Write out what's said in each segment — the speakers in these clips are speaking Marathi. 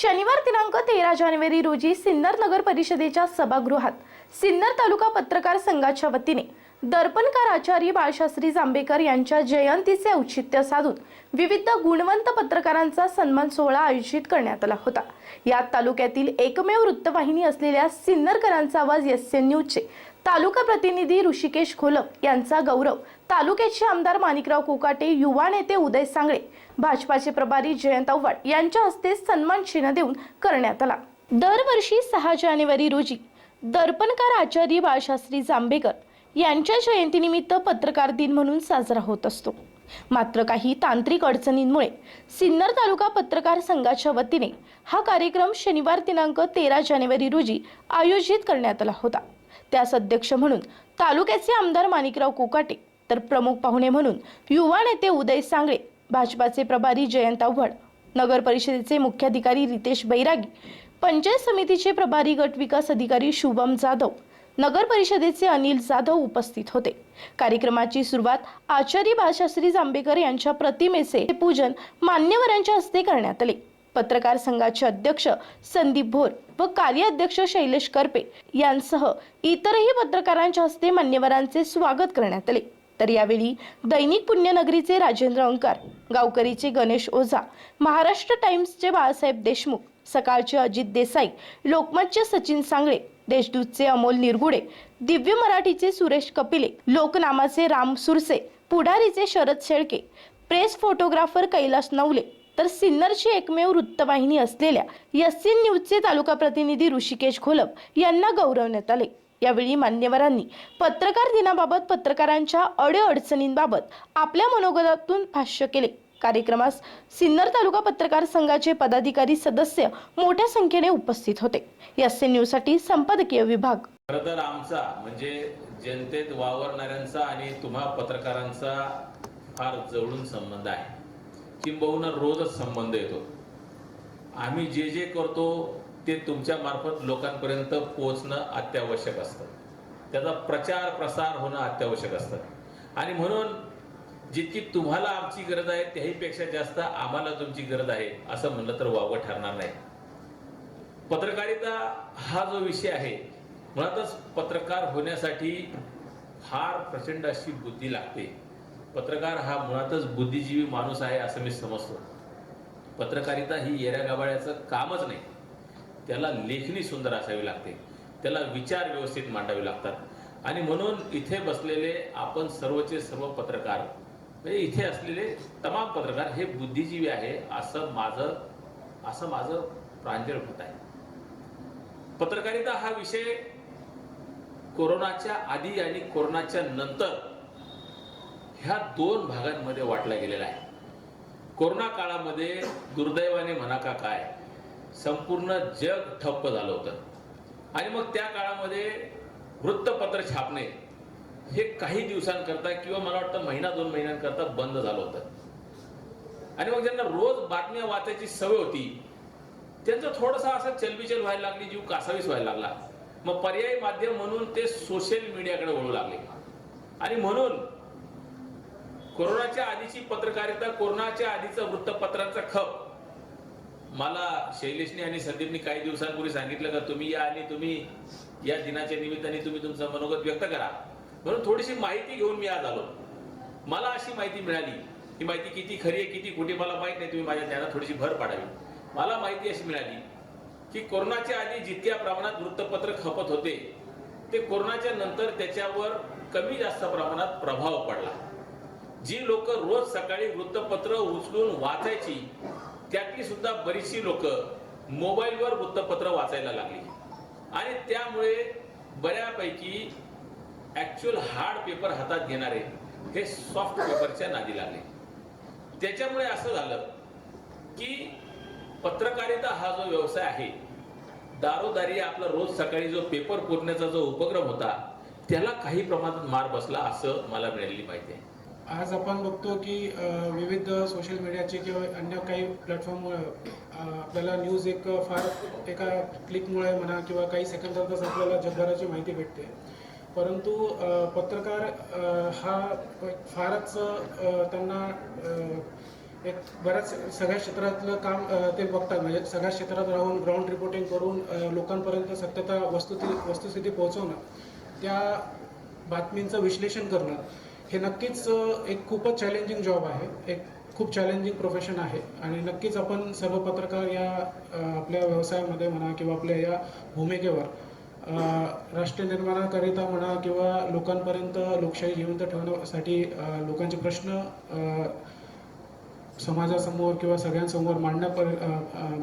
शनिवार दिनांक तेरा जानेवारी रोजी सिन्नर नगर परिषदेच्या सभागृहात सिन्नर तालुका पत्रकार संघाच्या वतीने दर्पणकार आचार्य बाळशास्त्री जांभेकर यांच्या जयंतीचे औचित्य साधून विविध गुणवंत पत्रकारांचा सन्मान सोहळा आयोजित करण्यात आला होता. यात तालुक्यातील एकमेव वृत्तवाहिनी असलेल्या सिन्नरकरांचा आवाज एस एन न्यूजचे तालुका प्रतिनिधी ऋषिकेश खोलक यांचा गौरव. तालुक्याचे आमदार माणिकराव कोकाटे युवा नेते उदय सांगळे भाजपाचे प्रभारी जयंत आव्हाड यांच्या हस्ते सन्मान चिन्ह देऊन करण्यात आला. दरवर्षी सहा जानेवारी रोजी दर्पणकार आचार्य बाळशास्त्री जांभेकर यांच्या जयंतीनिमित्त पत्रकार दिन म्हणून साजरा होत असतो. मात्र काही तांत्रिक अडचणींमुळे सिन्नर तालुका पत्रकार संघाच्या वतीने हा कार्यक्रम शनिवार दिनांक तेरा जानेवारी रोजी आयोजित करण्यात आला होता. त्यास अध्यक्ष म्हणून तालुक्याचे आमदार माणिकराव कोकाटे तर प्रमुख पाहुणे म्हणून युवा नेते उदय सांगळे भाजपाचे प्रभारी जयंत आव्हाड नगर परिषदेचे मुख्याधिकारी रितेश बैरागी पंचायत समितीचे प्रभारी गट विकास अधिकारी शुभम जाधव नगर परिषदेचे अनिल जाधव उपस्थित होते. कार्यक्रमाची सुरुवात आचार्य बाळशास्त्री जांभेकर यांच्या प्रतिमेचे पूजन मान्यवरांच्या हस्ते करण्यात आले. पत्रकार संघाचे अध्यक्ष संदीप भोर व कार्याध्यक्ष शैलेश करपे यांसह इतरही पत्रकारांच्या हस्ते मान्यवरांचे स्वागत करण्यात आले. तर यावेळी दैनिक पुण्यनगरीचे राजेंद्र अंकार गावकरीचे गणेश ओझा महाराष्ट्र टाइम्सचे बाळासाहेब देशमुख सकाळचे अजित देसाई लोकमतचे सचिन सांगळे देशदूतचे अमोल निरगुडे दिव्य मराठीचे सुरेश कपिले लोकनामाचे राम सुरसे पुढारीचे शरद शेळके प्रेस फोटोग्राफर कैलास नवले तर सिन्नरची एकमेव वृत्तवाहिनी असलेल्या यस्सीन न्यूजचे तालुका प्रतिनिधी ऋषिकेश घोलप यांना गौरवण्यात आले. यावेळी मान्यवरांनी पत्रकार दिनाबाबत पत्रकारांच्या अडीअडचणींबाबत आपल्या मनोगतातून भाष्य केले. कार्यक्रमास सिन्नर तालुका पत्रकार संघाचे पदाधिकारी सदस्य मोठ्या संख्येने उपस्थित होते. एस न्यूजसाठी संपादकीय विभाग. खरं तर आमचा म्हणजे जनतेत वावरणाऱ्यांचा आणि तुम्हा पत्रकारांचा फार जवळून संबंध आहे. किंबहुना रोजच संबंध येतो. आम्ही जे जे करतो ते तुमच्या मार्फत लोकांपर्यंत पोहोचणं अत्यावश्यक असतं. त्याचा प्रचार प्रसार होणं अत्यावश्यक असतं. आणि म्हणून जितकी तुम्हाला आमची गरज आहे त्याहीपेक्षा जास्त आम्हाला तुमची गरज आहे असं म्हणलं तर वावं ठरणार नाही. पत्रकारिता हा जो विषय आहे मुळातच पत्रकार होण्यासाठी फार प्रचंड अशी बुद्धी लागते. पत्रकार हा मुळातच बुद्धिजीवी माणूस आहे असं मी समजतो. पत्रकारिता ही येऱ्या गाबाळ्याचं कामच नाही. त्याला लेखणी सुंदर असावी लागते. त्याला विचार व्यवस्थित मांडावे लागतात. आणि म्हणून इथे बसलेले आपण सर्वचे सर्व पत्रकार म्हणजे इथे असलेले तमाम पत्रकार हे बुद्धिजीवी आहे असं माझं असं माझं प्रांजळ होत आहे. पत्रकारिता हा विषय कोरोनाच्या आधी आणि कोरोनाच्या नंतर ह्या दोन भागांमध्ये वाटला गेलेला आहे. कोरोना काळामध्ये दुर्दैवाने म्हणा का काय संपूर्ण जग ठप्प झालं होतं. आणि मग त्या काळामध्ये वृत्तपत्र छापणे हे काही दिवसांकरता किंवा मला वाटतं महिना दोन महिन्यांकरता बंद झालं होतं. आणि मग ज्यांना रोज बातम्या वाचायची सवय होती त्यांचं थोडंसं असं चलबिचल व्हायला लागली जीव कासावीस व्हायला लागला. मग पर्यायी माध्यम म्हणून ते सोशल मीडियाकडे वळू लागले. आणि म्हणून कोरोनाच्या आधीची पत्रकारिता कोरोनाच्या आधीचं वृत्तपत्रांचा खप. मला शैलेशने आणि संदीपने काही दिवसांपूर्वी सांगितलं का तुम्ही या आणि तुम्ही या दिनाच्या निमित्ताने तुम्ही तुमचं मनोगत व्यक्त करा. म्हणून थोडीशी माहिती घेऊन मी आज आलो. मला अशी माहिती मिळाली. ही माहिती किती खरी आहे किती खोटी मला माहीत नाही. तुम्ही माझ्या ज्ञानात थोडीशी भर पाडावी. मला माहिती अशी मिळाली की कोरोनाच्या आधी जितक्या प्रमाणात वृत्तपत्र खपत होते ते कोरोनाच्या नंतर त्याच्यावर कमी जास्त प्रमाणात प्रभाव पडला. जी लोक रोज सकाळी वृत्तपत्र उचलून वाचायची त्यातली सुद्धा बरीचशी लोक मोबाईलवर वृत्तपत्र वाचायला लागली. आणि त्यामुळे बऱ्यापैकी ऍक्च्युअल हार्ड पेपर हातात घेणारे हे सॉफ्ट पेपरच्या नादी लागले. त्याच्यामुळे असं झालं की पत्रकारिता हा जो व्यवसाय आहे दारोदारी आपला रोज सकाळी जो पेपर पुरण्याचा जो उपक्रम होता त्याला काही प्रमाणात मार बसला असं मला मिळालेली माहिती आहे. आज आपण बघतो की विविध सोशल मीडियाचे किंवा अन्य काही प्लॅटफॉर्ममुळे आपल्याला न्यूज एक फार एका क्लिकमुळे म्हणा किंवा काही सेकंदातच आपल्याला जगभराची माहिती भेटते. परंतु पत्रकार हा फारच त्यांना एक बऱ्याच सगळ्या क्षेत्रातलं काम ते बघतात. म्हणजे सगळ्या क्षेत्रात राहून ग्राउंड रिपोर्टिंग करून लोकांपर्यंत सत्यता वस्तुस्थिती वस्तुस्थिती पोहोचवणं त्या बातमींचं विश्लेषण करणं हे नक्कीच एक खूपच चॅलेंजिंग जॉब आहे. एक खूप चॅलेंजिंग प्रोफेशन आहे. आणि नक्कीच आपण सर्व पत्रकार या आपल्या व्यवसायामध्ये म्हणा किंवा आपल्या या भूमिकेवर राष्ट्र निर्माणाकरिता म्हणा किंवा लोकांपर्यंत लोकशाही जिवंत ठेवण्यासाठी लोकांचे प्रश्न समाजासमोर किंवा सगळ्यांसमोर मांडण्यापर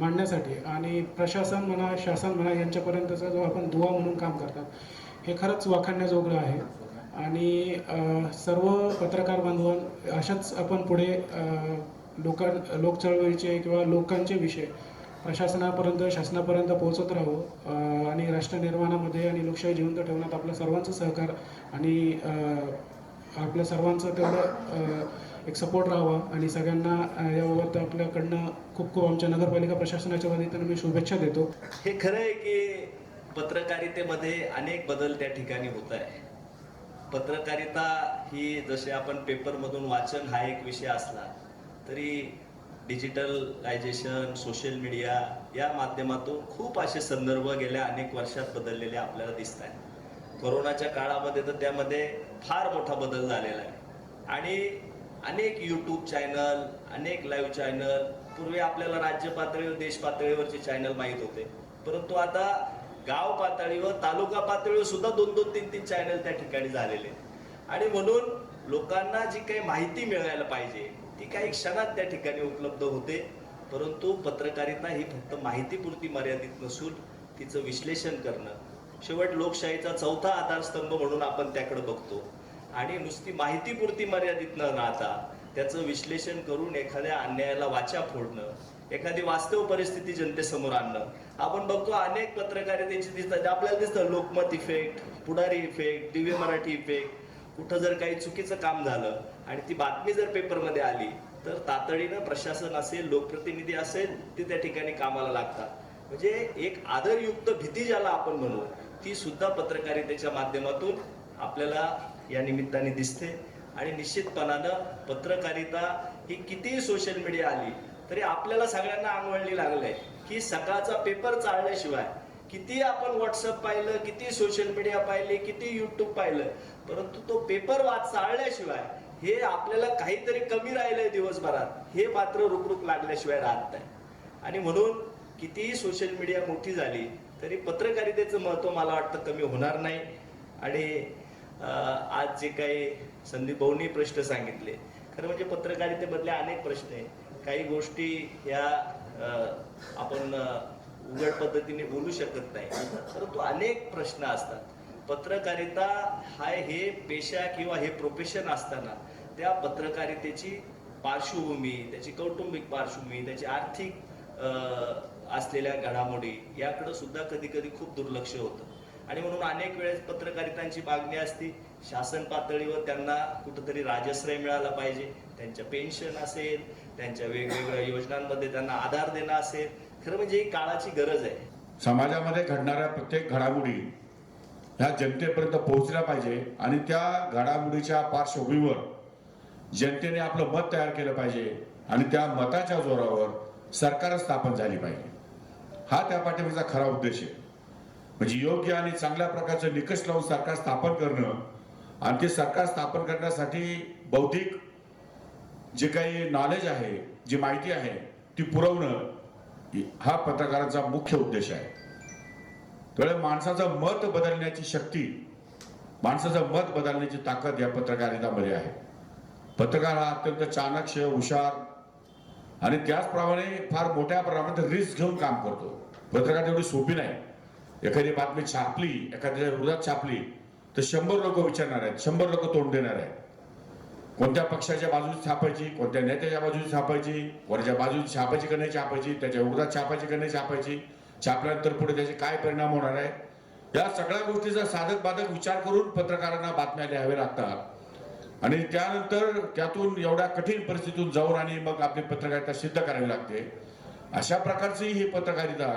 मांडण्यासाठी आणि प्रशासन म्हणा शासन म्हणा यांच्यापर्यंतचा जो आपण दुवा म्हणून काम करतात हे खरंच वाखाणण्याजोगं आहे. आणि सर्व पत्रकार बांधवां अशाच आपण पुढे लोकां लोक चळवळीचे किंवा लोकांचे विषय प्रशासनापर्यंत शासनापर्यंत पोहोचत राहू आणि राष्ट्र निर्माणामध्ये आणि लोकशाही जिवंत ठेवण्यात आपल्या सर्वांचं सहकार आणि आपल्या सर्वांचं तेवढं एक सपोर्ट राहावा. आणि सगळ्यांना याबाबत आपल्याकडनं खूप खूप आमच्या नगरपालिका प्रशासनाच्या वतीनं मी शुभेच्छा देतो. हे खरं आहे की पत्रकारितेमध्ये अनेक बदल त्या ठिकाणी होत आहे पत्रकारिता ही जसे आपण पेपरमधून वाचन हा एक विषय असला तरी डिजिटलायझेशन सोशल मीडिया या माध्यमातून खूप असे संदर्भ गेल्या अनेक वर्षात बदललेले आपल्याला दिसत आहेत कोरोनाच्या काळामध्ये तर त्यामध्ये फार मोठा बदल झालेला आहे. आणि अनेक यूट्यूब चॅनल अनेक लाईव्ह चॅनल पूर्वी आपल्याला राज्य पातळीवर देश पातळीवरचे चॅनल माहीत होते. परंतु आता गाव पातळीवर तालुका पातळीवर सुद्धा दोन दोन तीन तीन चॅनल त्या ठिकाणी झालेले आणि म्हणून लोकांना जी काही माहिती मिळायला पाहिजे ती काही क्षणात त्या ठिकाणी उपलब्ध होते. परंतु पत्रकारिता ही फक्त माहितीपुरती मर्यादित नसून तिचं विश्लेषण करणं. शेवट लोकशाहीचा चौथा आधारस्तंभ म्हणून आपण त्याकडे बघतो. आणि नुसती माहितीपुरती मर्यादित न राहता त्याचं विश्लेषण करून एखाद्या अन्यायाला वाचा फोडणं एखादी वास्तव परिस्थिती जनतेसमोर आणणं. आपण बघतो अनेक पत्रकारितेची दिसतात आपल्याला दिसतं लोकमत इफेक्ट पुढारी इफेक्ट दिव्य मराठी इफेक्ट कुठं जर काही चुकीचं काम झालं आणि ती बातमी जर पेपरमध्ये आली तर तातडीनं प्रशासन असेल लोकप्रतिनिधी असेल ते त्या ठिकाणी कामाला लागतात. म्हणजे एक आदरयुक्त भीती ज्याला आपण म्हणू ती सुद्धा पत्रकारितेच्या माध्यमातून आपल्याला या निमित्ताने दिसते. आणि निश्चितपणानं पत्रकारिता ही कितीही सोशल मीडिया आली तरी आपल्याला सगळ्यांना अंगवळणी लागलंय. की सकाळचा पेपर चालल्याशिवाय किती आपण व्हॉट्सअप पाहिलं किती सोशल मीडिया पाहिले किती युट्यूब पाहिलं परंतु तो पेपर वाच चालल्याशिवाय हे आपल्याला काहीतरी कमी राहिलंय दिवसभरात हे मात्र रुकरुक लागल्याशिवाय राहत नाही. आणि म्हणून कितीही सोशल मीडिया मोठी झाली तरी पत्रकारितेचं महत्त्व मला वाटतं कमी होणार नाही. आणि आज जे काही संदीप भाऊनी प्रश्न सांगितले खरं म्हणजे पत्रकारितेमधले अनेक प्रश्न आहे काही गोष्टी ह्या अं, आपण उघड पद्धतीने बोलू शकत नाही. परंतु अनेक प्रश्न असतात. पत्रकारिता हा हे पेशा किंवा हे प्रोफेशन असताना त्या पत्रकारितेची पार्श्वभूमी त्याची कौटुंबिक पार्श्वभूमी त्याची आर्थिक अं, असलेल्या घडामोडी याकडं सुद्धा कधी कधी खूप दुर्लक्ष होतं. आणि म्हणून अनेक वेळेस पत्रकारितांची मागणी असती. शासन पातळीवर त्यांना कुठंतरी राजश्रय मिळाला पाहिजे. त्यांच्या पेन्शन असेल त्यांच्या वेगवेगळ्या योजनांमध्ये त्यांना आधार देणं असेल. खरं म्हणजे ही काळाची गरज आहे. समाजामध्ये घडणाऱ्या प्रत्येक घडामोडी ह्या जनतेपर्यंत पोहोचल्या पाहिजे आणि त्या घडामोडीच्या पार्श्वभूमीवर जनतेने आपलं मत तयार केलं पाहिजे आणि त्या मताच्या जोरावर सरकार स्थापन झाली पाहिजे. हा त्या पाठिंबाचा खरा उद्देश आहे. म्हणजे योग्य आणि चांगल्या प्रकारचं निकष लावून सरकार स्थापन करणं आणि ते सरकार स्थापन करण्यासाठी बौद्धिक जे काही नॉलेज आहे जी माहिती आहे ती पुरवणं हा पत्रकारांचा मुख्य उद्देश आहे. त्यामुळे माणसाचं मत बदलण्याची शक्ती माणसाचं मत बदलण्याची ताकद या पत्रकारितामध्ये आहे. पत्रकार हा अत्यंत चाणक्य हुशार आणि त्याचप्रमाणे फार मोठ्या प्रमाणात रिस्क घेऊन काम करतो. पत्रकार एवढी सोपी नाही. एखादी बातमी छापली एखाद्या विरोधात छापली तर शंभर लोक विचारणार आहेत शंभर लोक तोंड देणार आहेत. कोणत्या पक्षाच्या बाजूने छापायची कोणत्या नेत्याच्या बाजूने छापायची कोणाच्या बाजूची छापायची का नाही छापायची त्याच्या विरोधात छापायची का नाही छापायची छापल्यानंतर पुढे त्याचे काय परिणाम होणार आहे या सगळ्या गोष्टीचा साधक बाधक विचार करून पत्रकारांना बातम्या लिहाव्या लागतात. आणि त्यानंतर त्यातून एवढ्या कठीण परिस्थितीतून जाऊन आणि मग आपली पत्रकारिता सिद्ध करावी लागते. अशा प्रकारची ही पत्रकारिता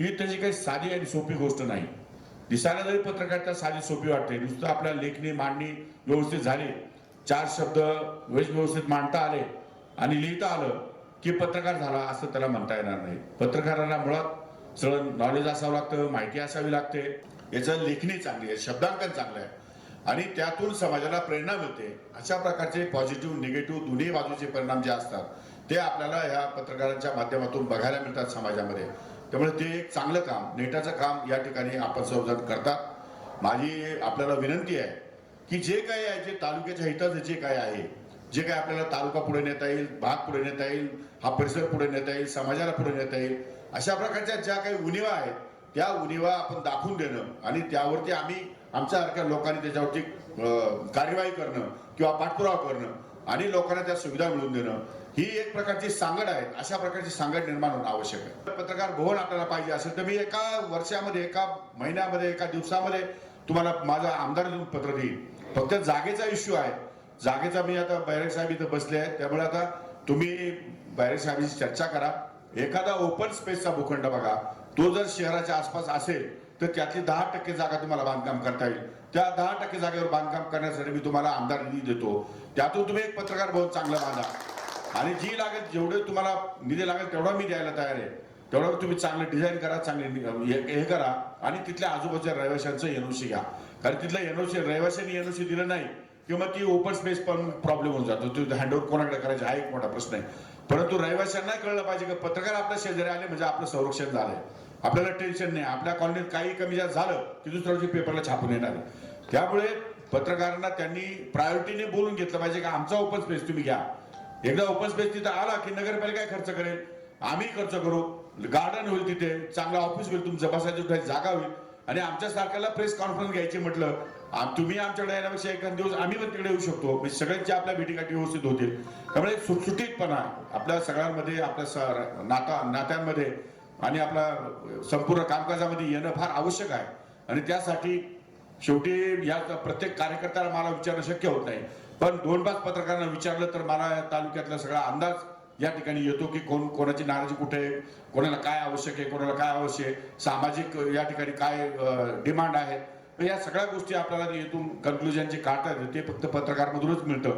ही त्याची काही साधी आणि सोपी गोष्ट नाही. दिसायला जरी पत्रकारिता साधी सोपी वाटते नुसतं आपल्या लेखणी मांडणी व्यवस्थित झाली चार शब्द व्यवस्थित मांडता आले आणि लिहिता आलं की पत्रकार झाला असं त्याला म्हणता येणार नाही. पत्रकारांना मुळात सगळं नॉलेज असावं लागतं माहिती असावी लागते. याचं लेखणी चांगली आहे शब्दांकन चांगलं आहे. आणि त्यातून समाजाला प्रेरणा मिळते. अशा प्रकारचे पॉझिटिव्ह निगेटिव्ह दोन्ही बाजूचे परिणाम जे असतात ते आपल्याला ह्या पत्रकारांच्या माध्यमातून बघायला मिळतात समाजामध्ये. त्यामुळे ते एक चांगलं काम नेटाचं काम या ठिकाणी आपण सर्वजण करतात. माझी आपल्याला विनंती आहे की जे काही आहे जे तालुक्याच्या हिताचं जे काय आहे जे काय आपल्याला तालुका पुढे नेता येईल भाग पुढे नेता येईल हा परिसर पुढे नेता येईल समाजाला पुढे नेता येईल अशा प्रकारच्या ज्या काही उनिवा आहेत त्या उणिवा आपण दाखवून देणं आणि त्यावरती आम्ही आमच्यासारख्या लोकांनी त्याच्यावरती कार्यवाही करणं किंवा पाठपुरावा करणं आणि लोकांना त्या सुविधा मिळवून देणं. ही एक प्रकारची सांगड आहे. अशा प्रकारची सांगड निर्माण होणं आवश्यक आहे. पत्रकार भवन आपल्याला पाहिजे असेल तर मी एका वर्षामध्ये एका महिन्यामध्ये एका दिवसामध्ये तुम्हाला माझा आमदार देऊन पत्र देईल फक्त जागेचा इश्यू आहे. जागेचा मी आता बैरक साहेब इथं बसले आहेत. त्यामुळे आता तुम्ही बैरक साहेबांशी चर्चा करा. एखादा ओपन स्पेसचा भूखंड बघा. तो जर शहराच्या आसपास असेल तर त्यातली दहा टक्के जागा तुम्हाला बांधकाम करता येईल. त्या दहा टक्के जागेवर बांधकाम करण्यासाठी मी तुम्हाला आमदार निधी देतो. त्यातून तुम्ही एक पत्रकार भवन चांगलं बांधा. आणि जी लागेल जेवढे तुम्हाला निधी लागेल तेवढा मी द्यायला तयार आहे. तेवढा तुम्ही चांगलं डिझाईन करा चांगले हे करा आणि तिथल्या आजूबाजूच्या रहिवाशांचं एनओसी घ्या. कारण तिथल्या एनओसी रहिवाशांनी एनओसी दिलं नाही किंवा ती ओपन स्पेस पण प्रॉब्लेम होऊन जातो. तो हँडओव्हर कोणाकडे करायचा हा एक मोठा प्रश्न आहे. परंतु रहिवाशांना कळलं पाहिजे की पत्रकार आपल्या शेजारी आले म्हणजे आपलं संरक्षण झालंय. आपल्याला टेन्शन नाही. आपल्या कॉलनीत काही कमी जास्त झालं की दुसऱ्या दिवशी पेपरला छापून येणार आहे. त्यामुळे पत्रकारांना त्यांनी प्रायोरिटीने बोलून घेतलं पाहिजे की आमचा ओपन स्पेस तुम्ही घ्या. एकदा ओपन स्पेस तिथं आला की नगरपालिका खर्च करेल? आम्ही खर्च करू. गार्डन होईल तिथे चांगला ऑफिस होईल तुमचं बसायची जागा होईल. आणि आमच्या सारख्याला प्रेस कॉन्फरन्स घ्यायची म्हटलं आम- तुम्ही आमच्याकडे येण्यापेक्षा एखाद दिवस आम्ही पण तिकडे येऊ शकतो. म्हणजे सगळ्यांच्या आपल्या भेटीगाठी व्यवस्थित होतील. त्यामुळे सुटसुटीतपणा आपल्या सगळ्यांमध्ये आपल्या नाता नात्यांमध्ये आणि आपल्या संपूर्ण कामकाजामध्ये येणं फार आवश्यक आहे. आणि त्यासाठी शेवटी या प्रत्येक कार्यकर्त्याला मला विचारणं शक्य होत नाही. पण दोन पाच पत्रकारांना विचारलं तर मला तालुक्यातला सगळा अंदाज या ठिकाणी येतो की कोण कोणाची नाराजी कुठे आहे कोणाला काय आवश्यक आहे कोणाला काय आवश्यक आहे सामाजिक या ठिकाणी काय डिमांड आहे. तर या सगळ्या गोष्टी आपल्याला येथून कन्क्लुजन जे काढतात ते फक्त पत्रकारमधूनच मिळतं.